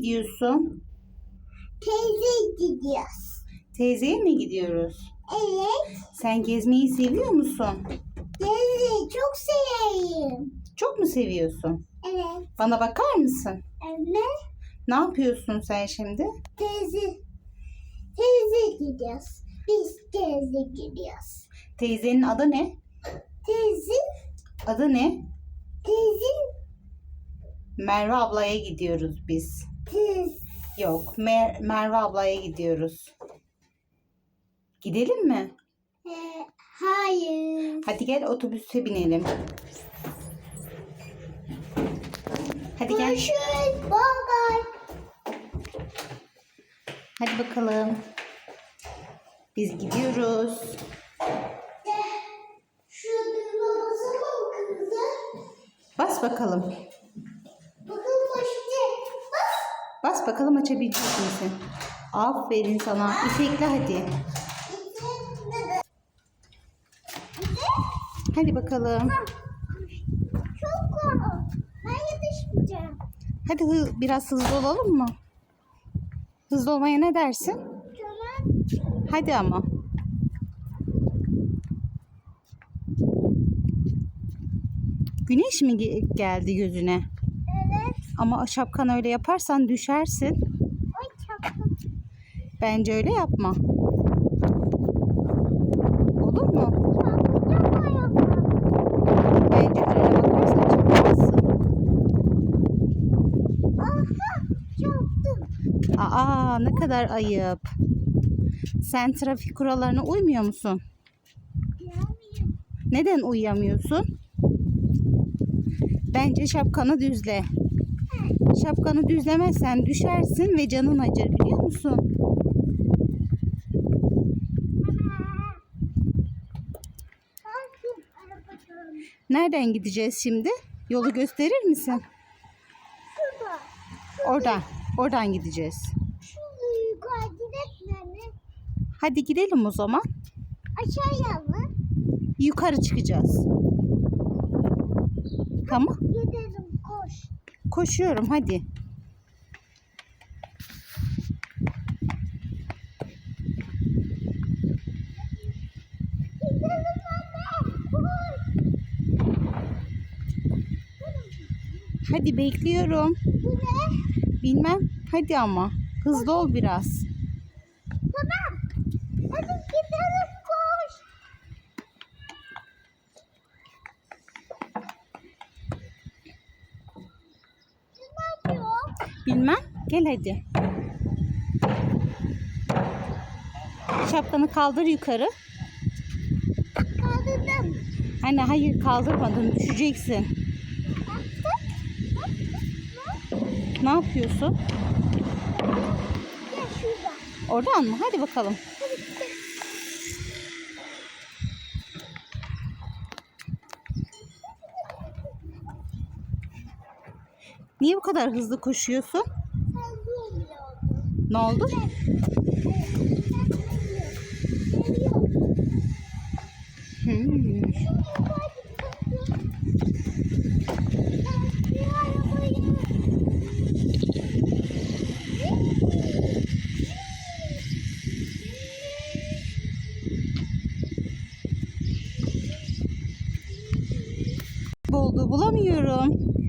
gidiyorsun? Teyze gidiyoruz. Teyzeye mi gidiyoruz? Evet. Sen gezmeyi seviyor musun? Teyze çok severim. Çok mu seviyorsun? Evet. Bana bakar mısın? Evet. Ne yapıyorsun sen şimdi? Teyze. Teyze gidiyoruz. Biz teyze gidiyoruz. Teyzenin adı ne? Teyze. Adı ne? Teyze. Merve ablaya gidiyoruz biz. Yok, Mer- Merve ablaya gidiyoruz. Gidelim mi? Ee, hayır. Hadi gel otobüse binelim. Hadi gel. Görüşürüz. Bye bye. Hadi bakalım. Biz gidiyoruz. Şu düğme basalım kızı. Bas bakalım. Bas. Bakalım açabilecek misin? Aferin sana. İpekle hadi. Hadi bakalım. Çok korktum. Ben yetişmeyeceğim. Hadi hı- biraz hızlı olalım mı? Hızlı olmaya ne dersin? Tamam. Hadi ama. Güneş mi ge- geldi gözüne? Ama şapkan öyle yaparsan düşersin. Bence öyle yapma. Olur mu? Bence önüne bakarsan çarpmazsın. Aa ne kadar ayıp. Sen trafik kurallarına uymuyor musun? Neden uyuyamıyorsun? Bence şapkanı düzle. Şapkanı düzlemezsen düşersin ve canın acır biliyor musun? Nereden gideceğiz şimdi? Yolu gösterir misin? Şurada. Oradan. Oradan gideceğiz. Şurada yukarı gidelim mi? Hadi gidelim o zaman. Aşağıya mı? Yukarı çıkacağız. Tamam. Gidelim. Koşuyorum hadi. Hadi bekliyorum. Bu ne? Bilmem. Hadi ama. Hızlı ol biraz. Tamam. Hadi gidelim koş. Ne yapıyor? Bilmem. Gel hadi. Şapkanı kaldır yukarı. Kaldırdım. Anne hayır kaldırmadın. Düşeceksin. Ne yapıyorsun? Oradan mı? Hadi bakalım. Niye bu kadar hızlı koşuyorsun? Ne oldu? Buldu bulamıyorum.